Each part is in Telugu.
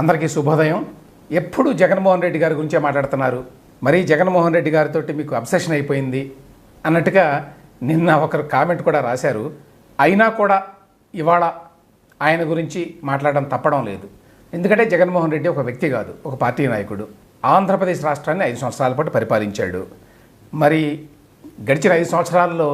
అందరికీ శుభోదయం. ఎప్పుడు జగన్మోహన్ రెడ్డి గారి గురించే మాట్లాడుతున్నారు. మరీ జగన్మోహన్ రెడ్డి గారితో మీకు అబ్సెషన్ అయిపోయింది అన్నట్టుగా నిన్న ఒకరు కామెంట్ కూడా రాశారు. అయినా కూడా ఇవాళ ఆయన గురించి మాట్లాడడం తప్పడం లేదు. ఎందుకంటే జగన్మోహన్ రెడ్డి ఒక వ్యక్తి కాదు ఒక పార్టీ నాయకుడు. ఆంధ్రప్రదేశ్ రాష్ట్రాన్ని ఐదు సంవత్సరాల పాటు పరిపాలించాడు. మరి గడిచిన ఐదు సంవత్సరాల్లో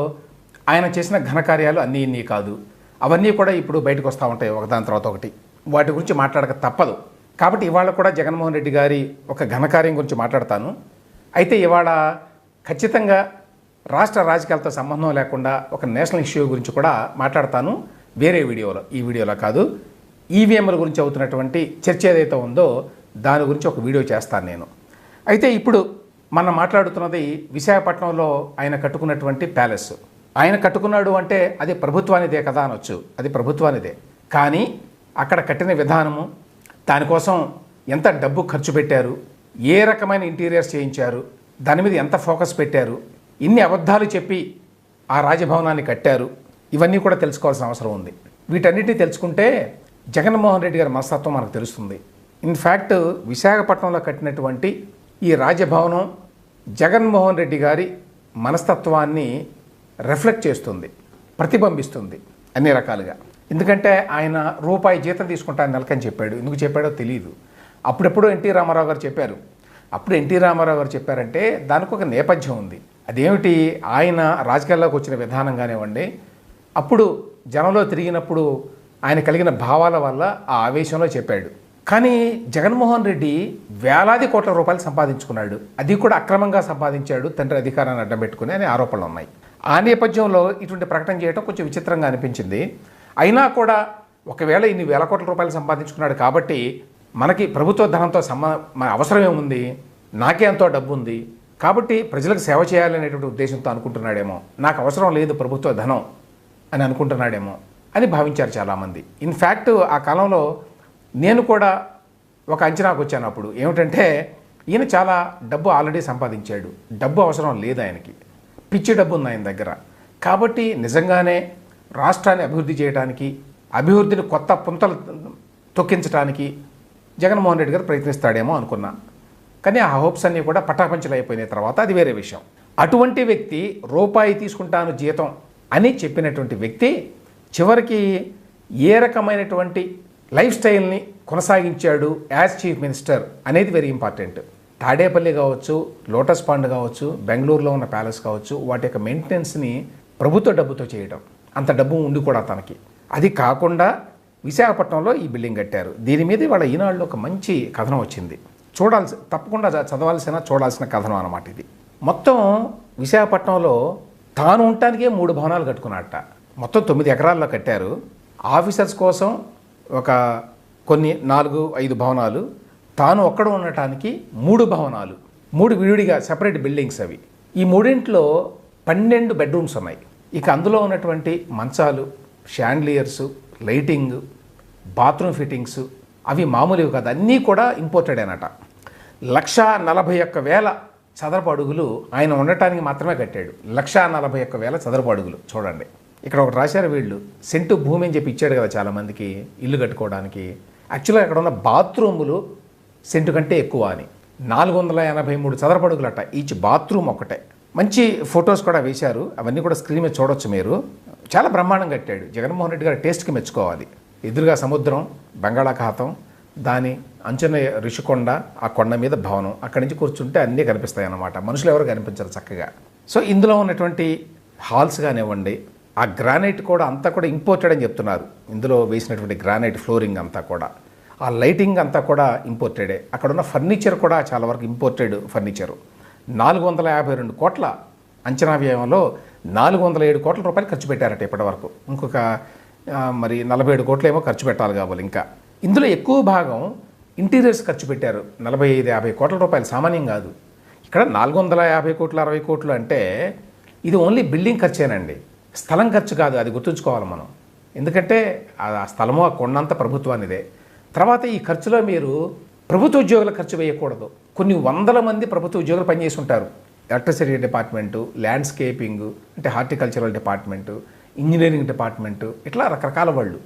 ఆయన చేసిన ఘనకార్యాలు అన్నీ ఇన్ని కాదు. అవన్నీ కూడా ఇప్పుడు బయటకు వస్తూ ఉంటాయి ఒకదాని తర్వాత ఒకటి. వాటి గురించి మాట్లాడక తప్పదు. కాబట్టి ఇవాళ కూడా జగన్మోహన్ రెడ్డి గారి ఒక ఘనకార్యం గురించి మాట్లాడతాను. అయితే ఇవాళ ఖచ్చితంగా రాష్ట్ర రాజకీయాలతో సంబంధం లేకుండా ఒక నేషనల్ ఇష్యూ గురించి కూడా మాట్లాడతాను. వేరే వీడియోలో ఈ వీడియోలో కాదు. ఈవీఎంల గురించి అవుతున్నటువంటి చర్చ ఏదైతే ఉందో దాని గురించి ఒక వీడియో చేస్తాను నేను. అయితే ఇప్పుడు మనం మాట్లాడుతున్నది విశాఖపట్నంలో ఆయన కట్టుకున్నటువంటి ప్యాలెస్. ఆయన కట్టుకున్నాడు అంటే అది ప్రభుత్వానిదే కదా అనొచ్చు. అది ప్రభుత్వానిదే. కానీ అక్కడ కట్టిన విధానము దానికోసం ఎంత డబ్బు ఖర్చు పెట్టారు ఏ రకమైన ఇంటీరియర్స్ చేయించారు దాని మీద ఎంత ఫోకస్ పెట్టారు ఇన్ని అబద్ధాలు చెప్పి ఆ రాజభవనాన్ని కట్టారు ఇవన్నీ కూడా తెలుసుకోవాల్సిన అవసరం ఉంది. వీటన్నిటిని తెలుసుకుంటే జగన్మోహన్ రెడ్డి గారి మనస్తత్వం మనకు తెలుస్తుంది. ఇన్ఫ్యాక్ట్ విశాఖపట్నంలో కట్టినటువంటి ఈ రాజభవనం జగన్మోహన్ రెడ్డి గారి మనస్తత్వాన్ని రిఫ్లెక్ట్ చేస్తుంది ప్రతిబింబిస్తుంది అన్ని రకాలుగా. ఎందుకంటే ఆయన రూపాయి జీతం తీసుకుంటాను నెలకని చెప్పాడు. ఎందుకు చెప్పాడో తెలియదు అప్పుడెప్పుడు ఎన్టీ రామారావు గారు చెప్పారు. అప్పుడు ఎన్టీ రామారావు గారు చెప్పారంటే దానికి ఒక నేపథ్యం ఉంది. అదేమిటి? ఆయన రాజకీయాల్లోకి వచ్చిన విధానం కానివ్వండి. అప్పుడు జనంలో తిరిగినప్పుడు ఆయన కలిగిన భావాల వల్ల ఆ ఆవేశంలో చెప్పాడు. కానీ జగన్మోహన్ రెడ్డి వేలాది కోట్ల రూపాయలు సంపాదించుకున్నాడు. అది కూడా అక్రమంగా సంపాదించాడు తండ్రి అధికారాన్ని అడ్డం పెట్టుకుని అనే ఆరోపణలు ఉన్నాయి ఆ నేపథ్యంలో ఇటువంటి ప్రకటన చేయడం కొంచెం విచిత్రంగా అనిపించింది. అయినా కూడా ఒకవేళ ఇన్ని వేల కోట్ల రూపాయలు సంపాదించుకున్నాడు కాబట్టి మనకి ప్రభుత్వ ధనంతో సంబ అవసరం ఏముంది? నాకే ఎంతో డబ్బు ఉంది కాబట్టి ప్రజలకు సేవ చేయాలనేటువంటి ఉద్దేశంతో అనుకుంటున్నాడేమో. నాకు అవసరం లేదు ప్రభుత్వ ధనం అని అనుకుంటున్నాడేమో అని భావించారు చాలామంది. ఇన్ఫ్యాక్ట్ ఆ కాలంలో నేను కూడా ఒక అంచనాకు వచ్చాను అప్పుడు. ఏమిటంటే ఈయన చాలా డబ్బు ఆల్రెడీ సంపాదించాడు. డబ్బు అవసరం లేదు ఆయనకి. పిచ్చి డబ్బు ఉంది ఆయన దగ్గర. కాబట్టి నిజంగానే రాష్ట్రాన్ని అభివృద్ధి చేయడానికి అభివృద్ధిని కొత్త పుంతలు తొక్కించడానికి జగన్మోహన్ రెడ్డి గారు ప్రయత్నిస్తాడేమో అనుకున్నా. కానీ ఆ హోప్స్ అన్నీ కూడా పటాపంచలు అయిపోయిన తర్వాత అది వేరే విషయం. అటువంటి వ్యక్తి రూపాయి తీసుకుంటాను జీతం అని చెప్పినటువంటి వ్యక్తి చివరికి ఏ రకమైనటువంటి లైఫ్ స్టైల్ని కొనసాగించాడు యాజ్ చీఫ్ మినిస్టర్ అనేది వెరీ ఇంపార్టెంట్. తాడేపల్లి కావచ్చు లోటస్ పాండ్ కావచ్చు బెంగళూరులో ఉన్న ప్యాలెస్ కావచ్చు వాటి యొక్క మెయింటెనెన్స్ని ప్రభుత్వ డబ్బుతో చేయడం అంత డబ్బు ఉండి కూడా తనకి. అది కాకుండా విశాఖపట్నంలో ఈ బిల్డింగ్ కట్టారు. దీని మీద ఇవాళ ఈనాడులో ఒక మంచి కథనం వచ్చింది. చూడాల్సి తప్పకుండా చ- చదవాల్సిన చూడాల్సిన కథనం అన్నమాట ఇది. మొత్తం విశాఖపట్నంలో తాను ఉండటానికే మూడు భవనాలు కట్టుకున్నట్ట మొత్తం తొమ్మిది ఎకరాల్లో కట్టారు. ఆఫీసర్స్ కోసం ఒక కొన్ని నాలుగు ఐదు భవనాలు. తాను ఒక్కడ ఉండటానికి మూడు భవనాలు. మూడు విడివిడిగా సెపరేట్ బిల్డింగ్స్ అవి. ఈ మూడింట్లో పన్నెండు బెడ్రూమ్స్ ఉన్నాయి. ఇక అందులో ఉన్నటువంటి మంచాలు షాండ్లియర్స్ లైటింగ్ బాత్రూమ్ ఫిట్టింగ్స్ అవి మామూలువి కాదు అన్నీ కూడా ఇంపోర్టెడ్ అనట లక్ష నలభై ఒక్క వేల చదరపు అడుగులు ఆయన ఉండటానికి మాత్రమే కట్టాడు. లక్ష నలభై ఒక్క వేల చదరపు అడుగులు చూడండి. ఇక్కడ ఒకటి రాశారు వీళ్ళు సెంటు భూమి అని చెప్పి ఇచ్చాడు కదా చాలామందికి ఇల్లు కట్టుకోవడానికి. యాక్చువల్గా అక్కడ ఉన్న బాత్రూములు సెంటు కంటే ఎక్కువ అని. నాలుగు వందల ఎనభై మూడు చదరపడుగులట ఈచ్ బాత్రూమ్ ఒకటే. మంచి ఫొటోస్ కూడా వేశారు. అవన్నీ కూడా స్క్రీన్ మీద చూడొచ్చు మీరు. చాలా బ్రహ్మాండం కట్టాడు. జగన్మోహన్ రెడ్డి గారి టేస్ట్కి మెచ్చుకోవాలి. ఎదురుగా సముద్రం బంగాళాఖాతం దాని అంచున ఋషికొండ ఆ కొండ మీద భవనం. అక్కడి నుంచి కూర్చుంటే అన్నీ కనిపిస్తాయి అన్నమాట మనుషులు ఎవరు కనిపించరు చక్కగా. సో ఇందులో ఉన్నటువంటి హాల్స్ కానివ్వండి ఆ గ్రానైట్ కూడా అంతా కూడా ఇంపోర్టెడ్ అని చెప్తున్నారు. ఇందులో వేసినటువంటి గ్రానైట్ ఫ్లోరింగ్ అంతా కూడా. ఆ లైటింగ్ అంతా కూడా ఇంపోర్టెడే. అక్కడ ఉన్న ఫర్నిచర్ కూడా చాలా వరకు ఇంపోర్టెడ్ ఫర్నిచరు. నాలుగు వందల యాభై రెండు కోట్ల అంచనా వ్యయంలో నాలుగు వందల ఏడు కోట్ల రూపాయలు ఖర్చు పెట్టారట ఇప్పటివరకు ఇంకొక మరి నలభై ఏడు కోట్లు ఏమో ఖర్చు పెట్టాలి కావాలి ఇంకా. ఇందులో ఎక్కువ భాగం ఇంటీరియర్స్ ఖర్చు పెట్టారు. నలభై ఐదు యాభై కోట్ల రూపాయలు సామాన్యం కాదు. ఇక్కడ నాలుగు వందల యాభై కోట్లు అరవై కోట్లు అంటే ఇది ఓన్లీ బిల్డింగ్ ఖర్చేనండి. స్థలం ఖర్చు కాదు అది గుర్తుంచుకోవాలి మనం. ఎందుకంటే ఆ ఆ స్థలము ఆ కొండంత ప్రభుత్వానిదే. తర్వాత ఈ ఖర్చులో మీరు ప్రభుత్వ ఉద్యోగుల ఖర్చు వేయకూడదు. కొన్ని వందల మంది ప్రభుత్వ ఉద్యోగులు పనిచేసి ఉంటారు ఎలక్ట్రిసిటీ డిపార్ట్మెంటు ల్యాండ్స్కేపింగ్ అంటే హార్టికల్చరల్ డిపార్ట్మెంటు ఇంజనీరింగ్ డిపార్ట్మెంటు ఇట్లా రకరకాల వాళ్ళు.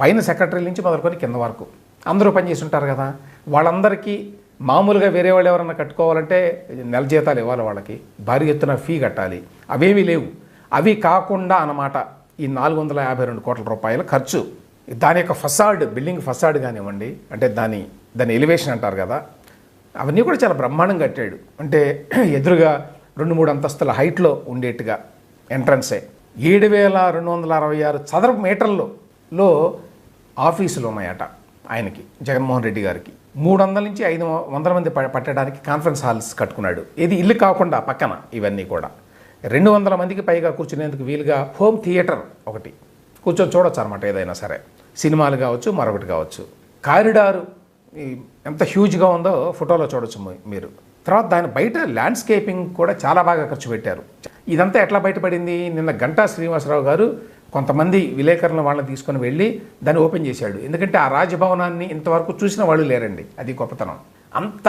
పైన సెక్రటరీ నుంచి మొదలుకొని కింద వరకు. అందరూ పనిచేసి ఉంటారు కదా. వాళ్ళందరికీ మామూలుగా వేరే వాళ్ళు ఎవరన్నా కట్టుకోవాలంటే నెల జీతాలు ఇవ్వాలి వాళ్ళకి. భారీ ఎత్తున ఫీ కట్టాలి. అవేమీ లేవు. అవి కాకుండా అన్నమాట ఈ నాలుగు వందల యాభై రెండు కోట్ల రూపాయల ఖర్చు. దాని యొక్క ఫసాడ్ బిల్డింగ్ ఫసాడ్ కానివ్వండి అంటే దాని దాని ఎలివేషన్ అంటారు కదా అవన్నీ కూడా చాలా బ్రహ్మాండం కట్టాడు. అంటే ఎదురుగా రెండు మూడు అంతస్తుల హైట్లో ఉండేట్టుగా ఎంట్రన్సే ఏడు వేల రెండు వందల అరవై ఆరు చదరపు మీటర్లో ఆఫీసులు ఉన్నాయట ఆయనకి జగన్మోహన్ రెడ్డి గారికి. మూడు వందల నుంచి ఐదు వందల మంది ప- పట్టడానికి కాన్ఫరెన్స్ హాల్స్ కట్టుకున్నాడు. ఇది ఇల్లు కాకుండా పక్కన ఇవన్నీ కూడా. రెండు వందల మందికి పైగా కూర్చునేందుకు వీలుగా హోమ్ థియేటర్ ఒకటి. కూర్చొని చూడొచ్చు అనమాట ఏదైనా సరే. సినిమాలు కావచ్చు మరొకటి కావచ్చు. కారిడారు ఎంత హ్యూజ్గా ఉందో ఫోటోలో చూడొచ్చు మీరు. తర్వాత దాని బయట ల్యాండ్స్కేపింగ్ కూడా చాలా బాగా ఖర్చు పెట్టారు. ఇదంతా ఎట్లా బయటపడింది? నిన్న గంటా శ్రీనివాసరావు గారు కొంతమంది విలేకరుల వాళ్ళని తీసుకొని వెళ్ళి దాన్ని ఓపెన్ చేశాడు. ఎందుకంటే ఆ రాజభవనాన్ని ఇంతవరకు చూసిన వాళ్ళు లేరండి. అది గొప్పతనం. అంత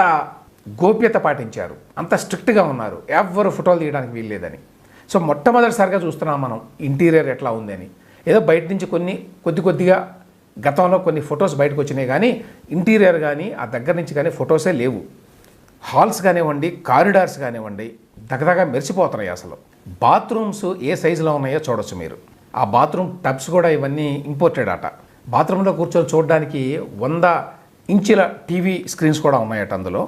గోప్యత పాటించారు. అంత స్ట్రిక్ట్గా ఉన్నారు. ఎవరు ఫోటోలు తీయడానికి వీల్లేదని. సో మొట్టమొదటిసారిగా చూస్తున్నాం మనం ఇంటీరియర్ ఎట్లా ఉందని. ఏదో బయట నుంచి కొన్ని కొద్ది కొద్దిగా గతంలో కొన్ని ఫొటోస్ బయటకు వచ్చినాయి కానీ ఇంటీరియర్ కానీ ఆ దగ్గర నుంచి కానీ ఫొటోసే లేవు. హాల్స్ కానివ్వండి కారిడార్స్ కానివ్వండి దగ్గదగా మెరిసిపోతున్నాయి అసలు. బాత్రూమ్స్ ఏ సైజులో ఉన్నాయో చూడొచ్చు మీరు. ఆ బాత్రూమ్ టబ్స్ కూడా ఇవన్నీ ఇంపోర్టెడ్ అట బాత్రూంలో కూర్చొని చూడడానికి వంద ఇంచుల టీవీ స్క్రీన్స్ కూడా ఉన్నాయట అందులో.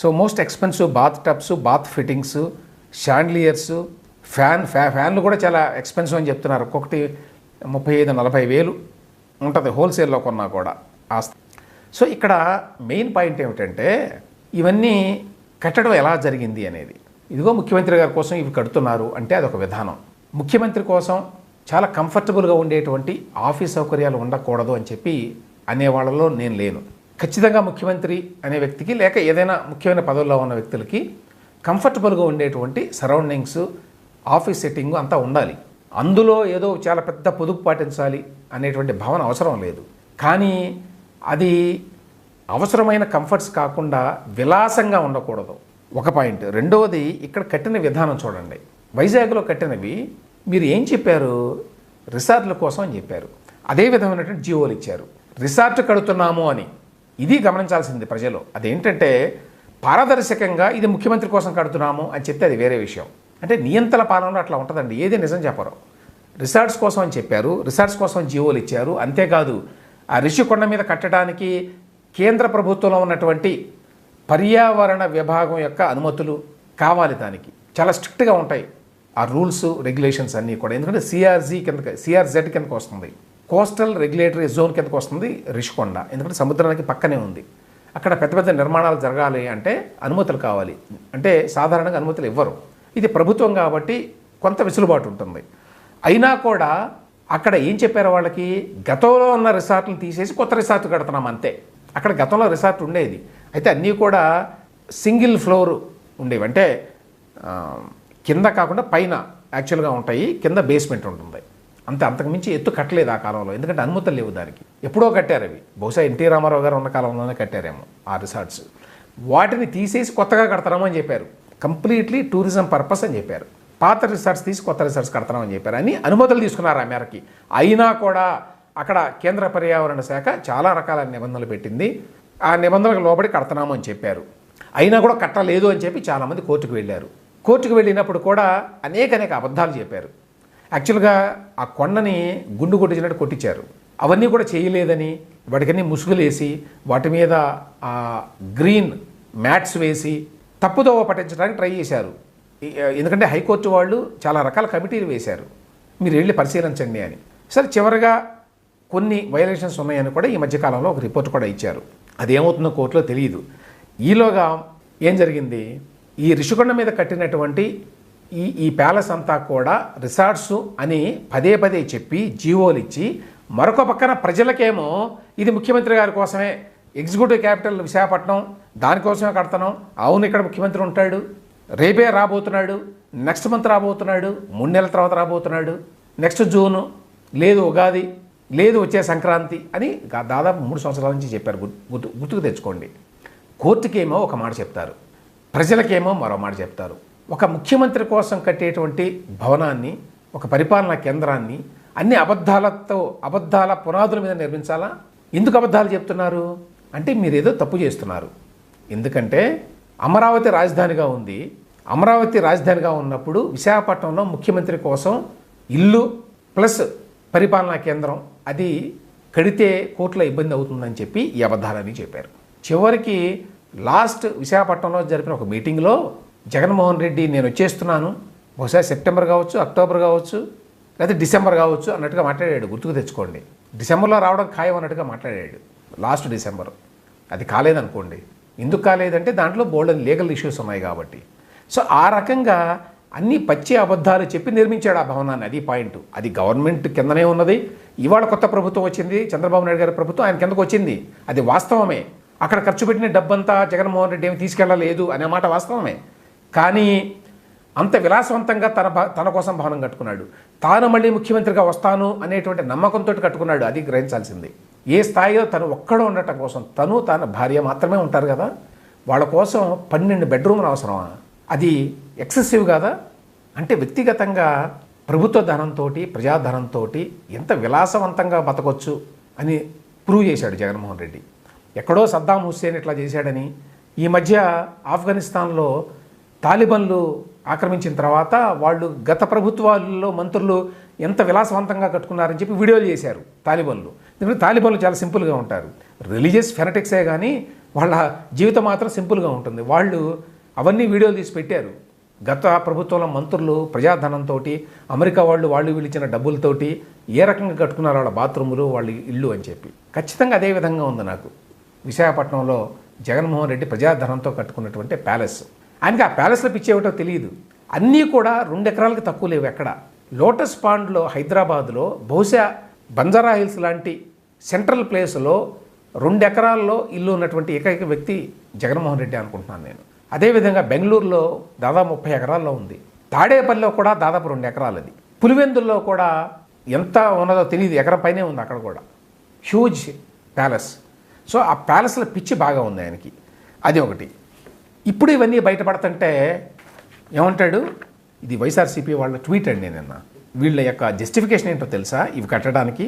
So most expensive bath tubs bath fittings chandeliers fan ఫ్యా ఫ్యాన్లు కూడా చాలా ఎక్స్పెన్సివ్ అని చెప్తున్నారు. ఒక్కొక్కటి ముప్పై ఐదు నలభై వేలు. ఉంటుంది హోల్సేల్లో కొన్నా కూడా ఆస్తి సో ఇక్కడ మెయిన్ పాయింట్ ఏమిటంటే ఇవన్నీ కట్టడం ఎలా జరిగింది అనేది. ఇదిగో ముఖ్యమంత్రి గారి కోసం ఇవి కడుతున్నారు అంటే అదొక విధానం. ముఖ్యమంత్రి కోసం చాలా కంఫర్టబుల్గా ఉండేటువంటి ఆఫీస్ సౌకర్యాలు ఉండకూడదు అని చెప్పి అనేవాళ్ళలో నేను లేను. ఖచ్చితంగా ముఖ్యమంత్రి అనే వ్యక్తికి లేక ఏదైనా ముఖ్యమైన పదవుల్లో ఉన్న వ్యక్తులకి కంఫర్టబుల్గా ఉండేటువంటి సరౌండింగ్స్ ఆఫీస్ సెట్టింగ్ అంతా ఉండాలి. అందులో ఏదో చాలా పెద్ద పొదుపు పాటించాలి అనేటువంటి భావన అవసరం లేదు. కానీ అది అవసరమైన కంఫర్ట్స్ కాకుండా విలాసంగా ఉండకూడదు. ఒక పాయింట్. రెండవది ఇక్కడ కట్టిన విధానం చూడండి. వైజాగ్లో కట్టినవి మీరు ఏం చెప్పారు? రిసార్ట్ల కోసం అని చెప్పారు. అదే విధమైనటువంటి జీవోలు ఇచ్చారు. రిసార్ట్ కడుతున్నాము అని. ఇది గమనించాల్సింది ప్రజలు. అదేంటంటే పారదర్శకంగా ఇది ముఖ్యమంత్రి కోసం కడుతున్నాము అని చెప్తే అది వేరే విషయం. అంటే నియంత్రణ పాలనలో అట్లా ఉంటుందండి. ఏది నిజం చెప్పరు. రిసార్ట్స్ కోసం అని చెప్పారు. రిసార్ట్స్ కోసం జీవోలు ఇచ్చారు. అంతేకాదు ఆ రిషికొండ మీద కట్టడానికి కేంద్ర ప్రభుత్వంలో ఉన్నటువంటి పర్యావరణ విభాగం యొక్క అనుమతులు కావాలి దానికి. చాలా స్ట్రిక్ట్గా ఉంటాయి ఆ రూల్స్ రెగ్యులేషన్స్ అన్నీ కూడా. ఎందుకంటే సిఆర్జీ కింద సిఆర్జెడ్ కిందకు వస్తుంది. కోస్టల్ రెగ్యులేటరీ జోన్ కిందకు వస్తుంది రిషికొండ ఎందుకంటే సముద్రానికి పక్కనే ఉంది. అక్కడ పెద్ద పెద్ద నిర్మాణాలు జరగాలి అంటే అనుమతులు కావాలి. అంటే సాధారణంగా అనుమతులు ఇవ్వరు. ఇది ప్రభుత్వం కాబట్టి కొంత వెసులుబాటు ఉంటుంది. అయినా కూడా అక్కడ ఏం చెప్పారు వాళ్ళకి? గతంలో ఉన్న రిసార్ట్లు తీసేసి కొత్త రిసార్ట్ కడుతున్నాం అంతే. అక్కడ గతంలో రిసార్ట్ ఉండేది. అయితే అన్నీ కూడా సింగిల్ ఫ్లోర్ ఉండేవి. అంటే కింద కాకుండా పైన యాక్చువల్గా ఉంటాయి. కింద బేస్మెంట్ ఉంటుంది. అంతే అంతకుమించి ఎత్తు కట్టలేదు ఆ కాలంలో. ఎందుకంటే అనుమతులు లేవు దానికి. ఎప్పుడో కట్టారు అవి. బహుశా ఎన్టీ రామారావు గారు ఉన్న కాలంలోనే కట్టారేమో ఆ రిసార్ట్స్. వాటిని తీసేసి కొత్తగా కడతాము అని చెప్పారు. కంప్లీట్లీ టూరిజం పర్పస్ అని చెప్పారు. పాత రిసార్ట్స్ తీసి కొత్త రిసార్ట్స్ కడతామని చెప్పారు. అని అనుమతులు తీసుకున్నారు ఆ మేరకి. అయినా కూడా అక్కడ కేంద్ర పర్యావరణ శాఖ చాలా రకాల నిబంధనలు పెట్టింది. ఆ నిబంధనలకు లోబడి కడతాము అని చెప్పారు. అయినా కూడా కట్టలేదు అని చెప్పి చాలామంది కోర్టుకు వెళ్ళారు. కోర్టుకు వెళ్ళినప్పుడు కూడా అనేక అనేక అబద్ధాలు చెప్పారు. యాక్చువల్గా ఆ కొండని గుండు కొట్టించినట్టు కొట్టించారు. అవన్నీ కూడా చేయలేదని వాటికన్నీ ముసుగులేసి వాటి మీద ఆ గ్రీన్ మ్యాట్స్ వేసి తప్పుదోవ పట్టించడానికి ట్రై చేశారు. ఎందుకంటే హైకోర్టు వాళ్ళు చాలా రకాల కమిటీలు వేశారు. మీరు వెళ్ళి పరిశీలించండి అని. సరే చివరిగా కొన్ని వైలేషన్స్ ఉన్నాయని కూడా ఈ మధ్యకాలంలో ఒక రిపోర్ట్ కూడా ఇచ్చారు. అదేమవుతుందో కోర్టులో తెలియదు ఈలోగా ఏం జరిగింది? ఈ రిషికొండ మీద కట్టినటువంటి ఈ ఈ ప్యాలెస్ అంతా కూడా రిసార్ట్స్ అని పదే పదే చెప్పి జీవోలు ఇచ్చి మరొక పక్కన ప్రజలకేమో ఇది ముఖ్యమంత్రి గారి కోసమే ఎగ్జిక్యూటివ్ క్యాపిటల్ విశాఖపట్నం దానికోసమే కడతాను. అవును ఇక్కడ ముఖ్యమంత్రి ఉంటాడు. రేపే రాబోతున్నాడు. నెక్స్ట్ మంత్ రాబోతున్నాడు. మూడు నెలల తర్వాత రాబోతున్నాడు. నెక్స్ట్ జూను లేదు ఉగాది లేదు వచ్చే సంక్రాంతి అని దాదాపు మూడు సంవత్సరాల నుంచి చెప్పారు. గుర్తు- గుర్తుకు తెచ్చుకోండి. కోర్టుకేమో ఒక మాట చెప్తారు. ప్రజలకేమో మరో మాట చెప్తారు. ఒక ముఖ్యమంత్రి కోసం కట్టేటువంటి భవనాన్ని ఒక పరిపాలనా కేంద్రాన్ని అన్ని అబద్ధాలతో అబద్ధాల పునాదుల మీద నిర్మించాలా? ఎందుకు అబద్ధాలు చెప్తున్నారు? అంటే మీరు ఏదో తప్పు చేస్తున్నారు. ఎందుకంటే అమరావతి రాజధానిగా ఉంది. అమరావతి రాజధానిగా ఉన్నప్పుడు విశాఖపట్నంలో ముఖ్యమంత్రి కోసం ఇల్లు ప్లస్ పరిపాలనా కేంద్రం అది కడితే కోర్టులో ఇబ్బంది అవుతుందని చెప్పి ఈ అబద్ధాలని చెప్పారు. చివరికి లాస్ట్ విశాఖపట్నంలో జరిపిన ఒక మీటింగ్లో జగన్మోహన్ రెడ్డి నేను వచ్చేస్తున్నాను. బహుశా సెప్టెంబర్ కావచ్చు అక్టోబర్ కావచ్చు లేదా డిసెంబర్ కావచ్చు అన్నట్టుగా మాట్లాడాడు. గుర్తుకు తెచ్చుకోండి. డిసెంబర్లో రావడం ఖాయం అన్నట్టుగా మాట్లాడాడు. Last December. అది కాలేదనుకోండి. ఎందుకు కాలేదంటే దాంట్లో బోల్డెన్ లీగల్ ఇష్యూస్ ఉన్నాయి కాబట్టి. సో ఆ రకంగా అన్ని పచ్చి అబద్ధాలు చెప్పి నిర్మించాడు ఆ భవనాన్ని అది పాయింట్. అది గవర్నమెంట్ కిందనే ఉన్నది. ఇవాళ కొత్త ప్రభుత్వం వచ్చింది. చంద్రబాబు నాయుడు గారి ప్రభుత్వం ఆయన కిందకు వచ్చింది. అది వాస్తవమే. అక్కడ ఖర్చు పెట్టిన డబ్బంతా జగన్మోహన్ రెడ్డి ఏమి తీసుకెళ్ళలేదు అనే మాట వాస్తవమే. కానీ అంత విలాసవంతంగా తన భ- తన కోసం భవనం కట్టుకున్నాడు. తాను మళ్ళీ ముఖ్యమంత్రిగా వస్తాను అనేటువంటి నమ్మకంతో కట్టుకున్నాడు. అది గ్రహించాల్సింది. ఏ స్థాయిలో తను ఒక్కడ ఉండటం కోసం తను తన భార్య మాత్రమే ఉంటారు కదా? వాళ్ళ కోసం పన్నెండు బెడ్రూమ్లు అవసరమా? అది ఎక్సెసివ్ కదా? అంటే వ్యక్తిగతంగా ప్రభుత్వ ధనంతో ప్రజాధనంతో ఎంత విలాసవంతంగా బతకొచ్చు అని ప్రూవ్ చేశాడు జగన్మోహన్ రెడ్డి. ఎక్కడో సద్దాం హుస్సేన్ ఇట్లా చేశాడని ఈ మధ్య ఆఫ్ఘనిస్తాన్లో తాలిబన్లు ఆక్రమించిన తర్వాత వాళ్ళు గత ప్రభుత్వాల్లో మంత్రులు ఎంత విలాసవంతంగా కట్టుకున్నారని చెప్పి వీడియోలు చేశారు తాలిబన్లు. ఎందుకంటే తాలిబన్లు చాలా సింపుల్గా ఉంటారు. రిలీజియస్ ఫెనటిక్సే కానీ వాళ్ళ జీవితం మాత్రం సింపుల్గా ఉంటుంది. వాళ్ళు అవన్నీ వీడియోలు తీసి పెట్టారు. గత ప్రభుత్వంలో మంత్రులు ప్రజాధనంతో అమెరికా వాళ్ళు వాళ్ళు వీళ్ళిచ్చిన డబ్బులతోటి ఏ రకంగా కట్టుకున్నారు వాళ్ళ బాత్రూములు వాళ్ళ ఇల్లు అని చెప్పి. ఖచ్చితంగా అదే విధంగా ఉంది నాకు. విశాఖపట్నంలో జగన్మోహన్ రెడ్డి ప్రజాధనంతో కట్టుకున్నటువంటి ప్యాలెస్. ఆయనకి ఆ ప్యాలెస్లో పిచ్చేవిటో తెలియదు. అన్నీ కూడా రెండు ఎకరాలకు తక్కువ లేవు ఎక్కడ. లోటస్ పాండ్లో హైదరాబాద్లో బహుశా బంజారా హిల్స్ లాంటి సెంట్రల్ ప్లేస్లో రెండు ఎకరాల్లో ఇల్లు ఉన్నటువంటి ఏకైక వ్యక్తి జగన్మోహన్ రెడ్డి అనుకుంటున్నాను నేను. అదేవిధంగా బెంగళూరులో దాదాపు ముప్పై ఎకరాల్లో ఉంది. తాడేపల్లిలో కూడా దాదాపు రెండు ఎకరాలది. పులివెందుల్లో కూడా ఎంత ఉన్నదో తెలియదు ఎకరం పైనే ఉంది అక్కడ కూడా. Huge palace. సో ఆ ప్యాలెస్లో పిచ్చి బాగా ఉంది ఆయనకి. అది ఒకటి. ఇప్పుడు ఇవన్నీ బయటపడుతుంటే ఏమంటాడు? ఇది వైఎస్ఆర్సీపీ వాళ్ళ ట్వీట్ అండి నిన్న. వీళ్ళ యొక్క జస్టిఫికేషన్ ఏంటో తెలుసా? ఇవి కట్టడానికి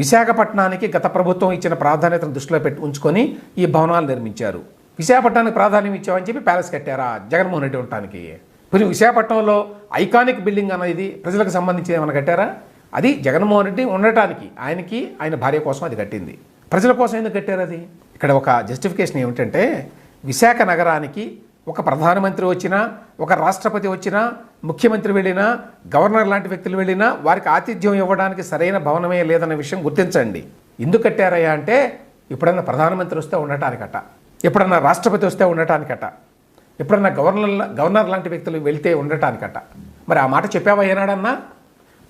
విశాఖపట్నానికి గత ప్రభుత్వం ఇచ్చిన ప్రాధాన్యతను దృష్టిలో పెట్టి ఉంచుకొని ఈ భవనాలు నిర్మించారు. విశాఖపట్నానికి ప్రాధాన్యం ఇచ్చామని చెప్పి ప్యాలెస్ కట్టారా? జగన్మోహన్ రెడ్డి ఉండటానికి. ఇప్పుడు విశాఖపట్నంలో ఐకానిక్ బిల్డింగ్ అనేది ప్రజలకు సంబంధించి ఏమైనా కట్టారా? అది జగన్మోహన్ రెడ్డి ఉండటానికి ఆయనకి ఆయన భార్య కోసం అది కట్టింది. ప్రజల కోసం ఎందుకు కట్టారు అది? ఇక్కడ ఒక జస్టిఫికేషన్ ఏమిటంటే విశాఖ నగరానికి ఒక ప్రధానమంత్రి వచ్చినా ఒక రాష్ట్రపతి వచ్చినా ముఖ్యమంత్రి వెళ్ళినా గవర్నర్ లాంటి వ్యక్తులు వెళ్ళినా వారికి ఆతిథ్యం ఇవ్వడానికి సరైన భవనమే లేదన్న విషయం గుర్తించండి. ఎందుకు కట్టారయ్యా అంటే ఎప్పుడన్నా ప్రధానమంత్రి వస్తే ఉండటానికట ఎప్పుడన్నా రాష్ట్రపతి వస్తే ఉండటానికట ఎప్పుడన్నా గవర్నర్ గవర్నర్ లాంటి వ్యక్తులు వెళ్తే ఉండటానికట. మరి ఆ మాట చెప్పావా ఏనాడన్నా?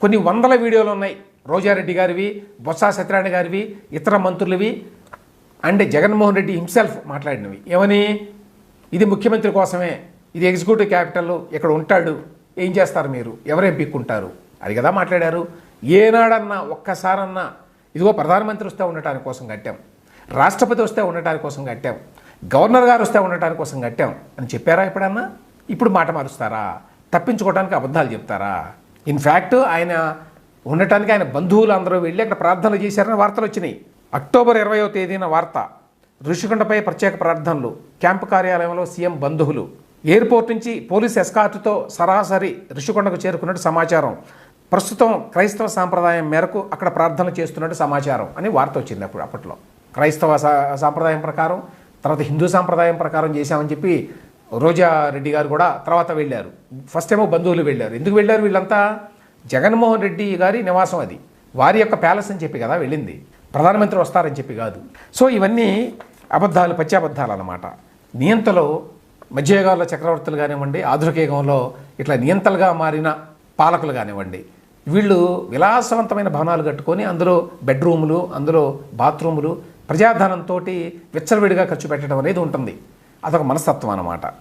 కొన్ని వందల వీడియోలు ఉన్నాయి. రోజారెడ్డి గారివి బొత్స సత్యనారాయణ గారివి ఇతర మంత్రులవి అండ్ జగన్మోహన్ రెడ్డి హిమ్సెల్ఫ్ మాట్లాడినవి. ఏమని? ఇది ముఖ్యమంత్రి కోసమే. ఇది ఎగ్జిక్యూటివ్ క్యాపిటల్ ఇక్కడ ఉంటాడు? ఏం చేస్తారు మీరు? ఎవరు పీక్కుంటారు అది కదా మాట్లాడారు. ఏనాడన్నా ఒక్కసారన్నా ఇదిగో ప్రధానమంత్రి వస్తే ఉండటానికి కోసం కట్టాం. రాష్ట్రపతి వస్తే ఉండటానికి కోసం కట్టాం. గవర్నర్ గారు వస్తే ఉండటానికి కోసం కట్టాం. అని చెప్పారా ఎప్పుడన్నా? ఇప్పుడు మాట మారుస్తారా? తప్పించుకోవడానికి అబద్ధాలు చెప్తారా? ఇన్ఫ్యాక్ట్ ఆయన ఉండటానికి ఆయన బంధువులు అందరూ వెళ్ళి అక్కడ ప్రార్థనలు చేశారని వార్తలు వచ్చినాయి. అక్టోబర్ ఇరవయో తేదీన వార్త. ఋషికొండపై ప్రత్యేక ప్రార్థనలు. క్యాంపు కార్యాలయంలో సీఎం బంధువులు. ఎయిర్పోర్ట్ నుంచి పోలీస్ ఎస్కార్టుతో సరాసరి ఋషికొండకు చేరుకున్నట్టు సమాచారం. ప్రస్తుతం క్రైస్తవ సాంప్రదాయం మేరకు అక్కడ ప్రార్థనలు చేస్తున్నట్టు సమాచారం అని వార్త వచ్చింది అప్పుడు అప్పట్లో. క్రైస్తవ సా- సాంప్రదాయం ప్రకారం తర్వాత హిందూ సాంప్రదాయం ప్రకారం చేశామని చెప్పి రోజా రెడ్డి గారు కూడా తర్వాత వెళ్ళారు. ఫస్ట్ ఏమో బంధువులు వెళ్ళారు. ఎందుకు వెళ్ళారు వీళ్ళంతా? జగన్మోహన్ రెడ్డి గారి నివాసం అది. వారి యొక్క ప్యాలెస్ అని చెప్పి కదా వెళ్ళింది. ప్రధానమంత్రి వస్తారని చెప్పి కాదు. సో ఇవన్నీ అబద్ధాలు పచ్చి అబద్ధాలు అన్నమాట. నియంతలో మధ్యయుగాల్లో చక్రవర్తులు కానివ్వండి ఆధునిక యుగంలో ఇట్లా నియంతలుగా మారిన పాలకులు కానివ్వండి వీళ్ళు విలాసవంతమైన భవనాలు కట్టుకొని అందులో బెడ్రూములు అందులో బాత్రూములు ప్రజాధనంతో విచ్చలవిడిగా ఖర్చు పెట్టడం అనేది ఉంటుంది. అదొక మనస్తత్వం అన్నమాట.